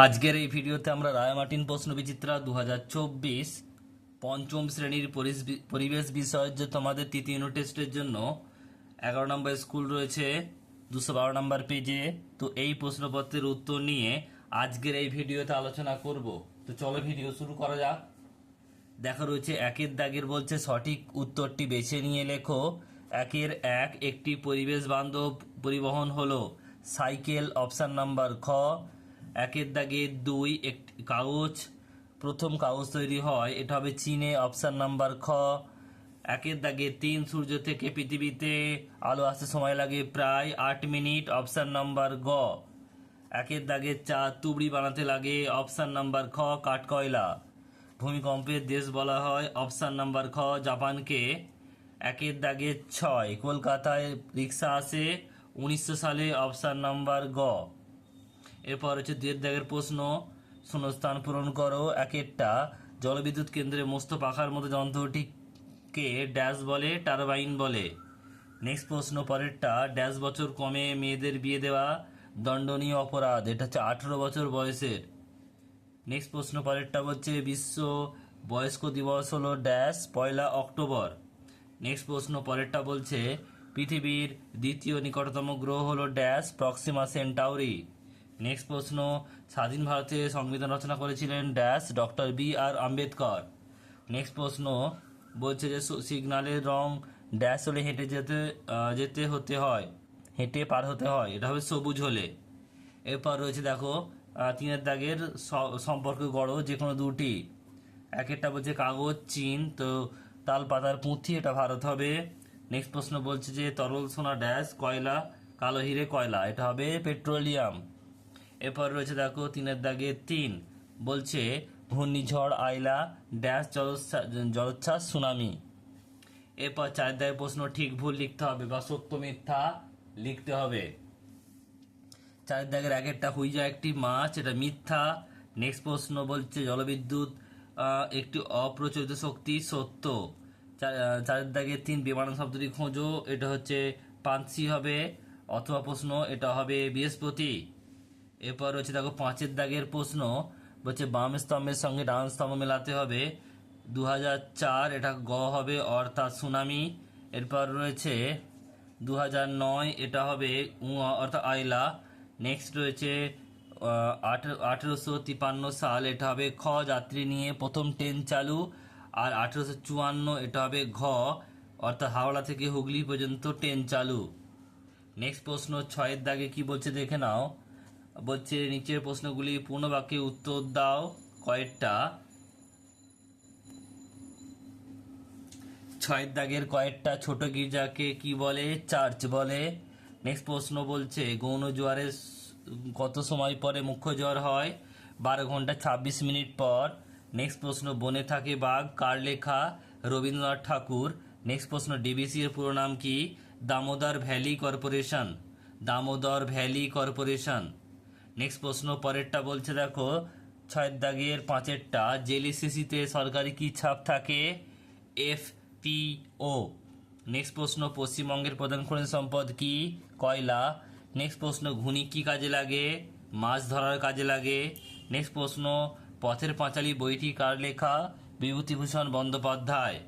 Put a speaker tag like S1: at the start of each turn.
S1: আজকের এই ভিডিওতে আমরা রায়মার্টিন প্রশ্ন বিচিত্রা দু পঞ্চম শ্রেণির পরিবেশ বিষয় যে তোমাদের তৃতীয় ইউনিট টেস্টের জন্য এগারো নম্বর স্কুল রয়েছে, দুশো বারো নম্বর পেজে তো এই প্রশ্নপত্রের উত্তর নিয়ে আজকের এই ভিডিওতে আলোচনা করব। তো চলো ভিডিও শুরু করা যাক। দেখা রয়েছে, একের দাগের বলছে, সঠিক উত্তরটি বেছে নিয়ে লেখো। একের এক, একটি পরিবেশ বান্ধব পরিবহন হলো। সাইকেল অপশান নাম্বার খ। একের দাগে দুই, একটি কাগজ, প্রথম কাগজ তৈরি হয়, এটা হবে চীনে, অপশন নাম্বার খ। একের দাগে তিন, সূর্য থেকে পৃথিবীতে আলো আসতে সময় লাগে প্রায় আট মিনিট, অপশন নাম্বার গ। একের দাগে চার, তুবড়ি বানাতে লাগে, অপশন নাম্বার খ কাঠকয়লা ভূমিকম্পের দেশ বলা হয়, অপশান নাম্বার খ, জাপানকে। একের দাগে ছয়, কলকাতায় রিক্সা আসে, উনিশশো সালে অপশন নাম্বার গ। এরপর হচ্ছে দুয়ের দাগের প্রশ্ন, শূন্যস্থান পূরণ করো, এক একটা। জলবিদ্যুৎ কেন্দ্রে মস্ত পাখার মতো যন্ত্রটিকে ড্যাশ বলে, টারবাইন বলে। নেক্সট প্রশ্ন, পরেরটা, ড্যাশ বছর কমে মেয়েদের বিয়ে দেওয়া দণ্ডনীয় অপরাধ, এটা হচ্ছে আঠেরো বছর বয়সের। নেক্সট প্রশ্ন, পরেরটা হচ্ছে বিশ্ব বয়স্ক দিবস হলো ড্যাশ, পয়লা অক্টোবর। নেক্সট প্রশ্ন, পরেরটা বলছে, পৃথিবীর দ্বিতীয় নিকটতম গ্রহ হলো ড্যাশ, প্রক্সিমা সেন্টাউরি। নেক্সট প্রশ্ন, স্বাধীন ভারতে সংবিধান রচনা করেছিলেন dash, doctor B R Ambedkar. Next প্রশ্ন, বলছে যে সু- সিগন্যালের রং ড্যাশ হলে হেঁটে যেতে যেতে হতে হয়, হেঁটে পার হতে হয়, এটা হবে সবুজ হলে। এরপর রয়েছে দেখো তিনের দাগের সম্পর্ক গড়ো যে কোনো দুটি। এক একটা বলছে কাগজ, চীন, তো তাল পাতার পুঁথি, এটা ভারত হবে। নেক্সট প্রশ্ন বলছে যে তরল সোনা ড্যাশ, কয়লা, কালো হিরে কয়লা, এটা হবে পেট্রোলিয়াম। এরপর রয়েছে দেখো তিনের দাগে তিন। বলছে ঘূর্ণিঝড় আইলা ড্যাশ জলোচ্ছ্বাস সুনামি। এরপর চার দাগের প্রশ্ন ঠিক ভুল লিখতে হবে বা সত্য মিথ্যা লিখতে হবে। চার দাগের এক একটা হুইজা একটি মাছ এটা মিথ্যা। নেক্সট প্রশ্ন বলছে জলবিদ্যুৎ একটি অপ্রচলিত শক্তি সত্য। চার- আহ, চারের দাগে তিন বিমান শব্দটি খোঁজো এটা হচ্ছে পাঁচি হবে অথবা প্রশ্ন এটা হবে বৃহস্পতি। এরপর রয়েছে দেখো পাঁচের দাগের প্রশ্ন, বলছে বাম স্তম্ভের সঙ্গে ডান স্তম্ভ মেলাতে হবে। দু এটা গ হবে অর্থাৎ সুনামি। এরপর রয়েছে দু এটা হবে উ অর্থাৎ আইলা। নেক্সট রয়েছে আঠেরোশো তিপান্ন সাল এটা হবে খ, যাত্রী নিয়ে প্রথম ট্রেন চালু। আর আঠেরোশো চুয়ান্ন এটা হবে ঘ, অর্থাৎ হাওড়া থেকে হুগলি পর্যন্ত ট্রেন চালু। নেক্সট প্রশ্ন ছয়ের দাগে কি বলছে দেখে নাও। বলছে নিচের প্রশ্নগুলি পূর্ণ বাক্যে উত্তর দাও কয়েকটা। ছয়ের দাগের কয়েকটা ছোট গির্জাকে কি বলে? চার্চ বলে। নেক্সট প্রশ্ন বলছে, গৌণ জোয়ারের কত সময় পরে মুখ্য জ্বর হয়? বারো ঘণ্টা ছাব্বিশ মিনিট পর। নেক্সট প্রশ্ন, বনে থাকে বাঘ, কার লেখা? রবীন্দ্রনাথ ঠাকুর। নেক্সট প্রশ্ন, ডিবিসি এর পুরো নাম কি? Damodar Valley Corporation. Damodar Valley Corporation. Next প্রশ্ন পরেরটা বলছে দেখো, ছয়ের দাগের পাঁচেরটা, জেলিসিসিতে সরকারি কি ছাপ থাকে? এফ পি ও নেক্সট প্রশ্ন, পশ্চিমবঙ্গের প্রধান খনিজ সম্পদ কি? কয়লা। নেক্সট প্রশ্ন ঘুনি কি কাজে লাগে? মাছ ধরার কাজে লাগে? নেক্সট প্রশ্ন, পথের পাঁচালী বইটি কার লেখা? বিভূতিভূষণ বন্দ্যোপাধ্যায়।